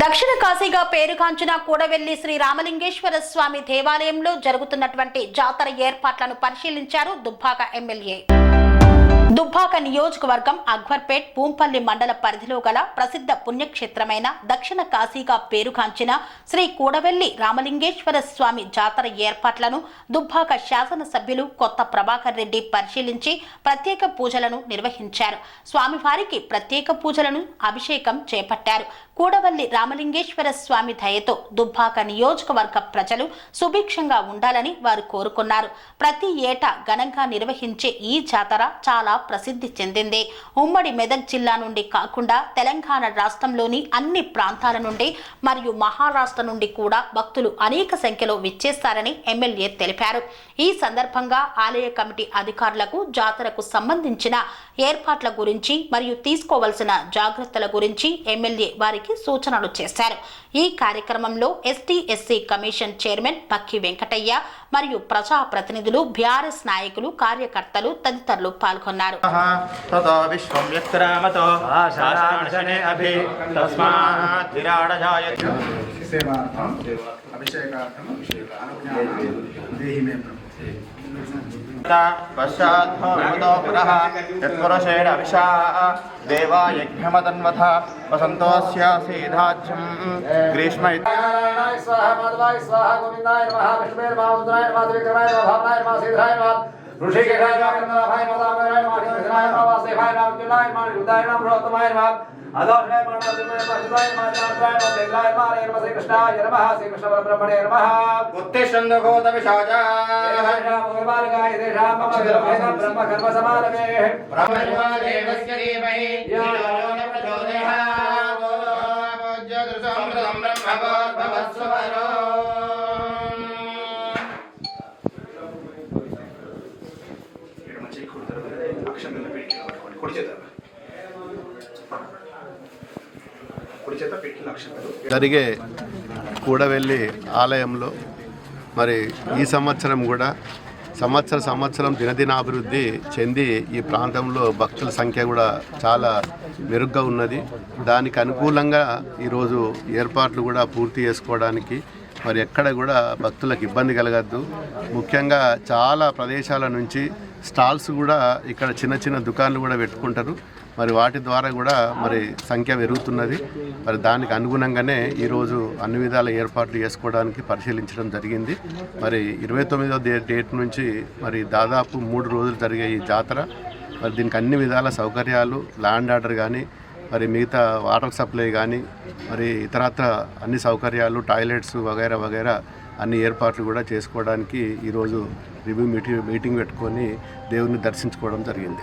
దక్షిణ కాశీగా పేరుగాంచిన కూడవెల్లి శ్రీ రామలింగేశ్వర స్వామి దేవాలయంలో జరుగుతున్నటువంటి జాతర ఏర్పాట్లను పరిశీలించారు దుబ్బాక ఎమ్మెల్యే. దుబ్బాక నియోజకవర్గం అక్బర్పేట్ పూంపల్లి మండల పరిధిలో గల ప్రసిద్ధ పుణ్యక్షేత్రమైన దక్షిణ కాశీగా పేరుగాంచిన శ్రీ కూడవెల్లి రామలింగేశ్వర స్వామి జాతర ఏర్పాట్లను దుబ్బాక శాసనసభ్యులు కొత్త ప్రభాకర్ రెడ్డి పరిశీలించి ప్రత్యేక పూజలను నిర్వహించారు. స్వామివారికి ప్రత్యేక పూజలను అభిషేకం చేపట్టారు. కూడవల్లి రామలింగేశ్వర స్వామి దయతో దుబ్బాక నియోజకవర్గ ప్రజలు సుభిక్షంగా ఉండాలని వారు కోరుకున్నారు. ప్రతి ఏటా ఘనంగా నిర్వహించే ఈ జాతర చాలా ప్రసిద్ధి చెందింది. ఉమ్మడి మెదక్ జిల్లా నుండి కాకుండా తెలంగాణ రాష్ట్రంలోని అన్ని ప్రాంతాల నుండి మరియు మహారాష్ట్ర నుండి కూడా భక్తులు అనేక సంఖ్యలో విచ్చేస్తారని ఎమ్మెల్యే తెలిపారు. ఈ సందర్భంగా ఆలయ కమిటీ అధికారులకు జాతరకు సంబంధించిన ఏర్పాట్ల గురించి మరియు తీసుకోవాల్సిన జాగ్రత్తల గురించి ఎమ్మెల్యే వారికి అధికారులకి సూచనలు చేశారు. ఈ కార్యక్రమంలో STSC commission chairman Pakki Venkataiah మరియు ప్రజాప్రతినిధులు బీఆర్ఎస్ నాయకులు కార్యకర్తలు తదితరులు పాల్గొన్నారు. అభిషేకార్థం దేహి మే ప్రభు पश्चाद्भवतोपुरः यत्पुरुषेण विशा देवा यज्ञमतन्वथ वसन्तोऽस्यासीधाज्यं ग्रीष्म ऋषिकेशाय नमः भावनाय नमः भावनाय नमः वासुदेवाय नमः कृताय नमः रोतमाय नमः అదోషాయ మాట శివాయ మాట శివాయ మాట నమ శ్రీకృష్ణాయ నమ శ్రీకృష్ణ పరబ్రహ్మణే నమ ఉత్తి సందగోత విషాజా బాలకాయ తేషాం మమ విరమేదం బ్రహ్మ కర్మ సమానమే బ్రహ్మ దేవస్య దేవై యో నమ ప్రచోదయాత్ పూజ్యదృశం జరిగే కూడవెల్లి ఆలయంలో మరి ఈ సంవత్సరం కూడా సంవత్సర సంవత్సరం దినదినాభివృద్ధి చెంది ఈ ప్రాంతంలో భక్తుల సంఖ్య కూడా చాలా మెరుగ్గా ఉన్నది. దానికి అనుకూలంగా ఈరోజు ఏర్పాట్లు కూడా పూర్తి చేసుకోవడానికి మరి ఎక్కడ కూడా భక్తులకు ఇబ్బంది కలగద్దు. ముఖ్యంగా చాలా ప్రదేశాల నుంచి స్టాల్స్ కూడా ఇక్కడ చిన్న చిన్న దుకాణాలు కూడా పెట్టుకుంటారు. మరి వాటి ద్వారా కూడా మరి సంఖ్య పెరుగుతున్నది. మరి దానికి అనుగుణంగానే ఈరోజు అన్ని విధాల ఏర్పాట్లు చేసుకోవడానికి పరిశీలించడం జరిగింది. మరి ఇరవై తొమ్మిదో డేట్ నుంచి మరి దాదాపు మూడు రోజులు జరిగే ఈ జాతర. మరి దీనికి అన్ని విధాల సౌకర్యాలు ల్యాండ్ ఆర్డర్ కానీ మరి మిగతా వాటర్ సప్లై కానీ మరి ఇతరత్ర అన్ని సౌకర్యాలు టాయిలెట్స్ వగైరా వగైరా అన్ని ఏర్పాట్లు కూడా చేసుకోవడానికి ఈరోజు రివ్యూ మీటింగ్ మీటింగ్ పెట్టుకొని దేవుని దర్శించుకోవడం జరిగింది.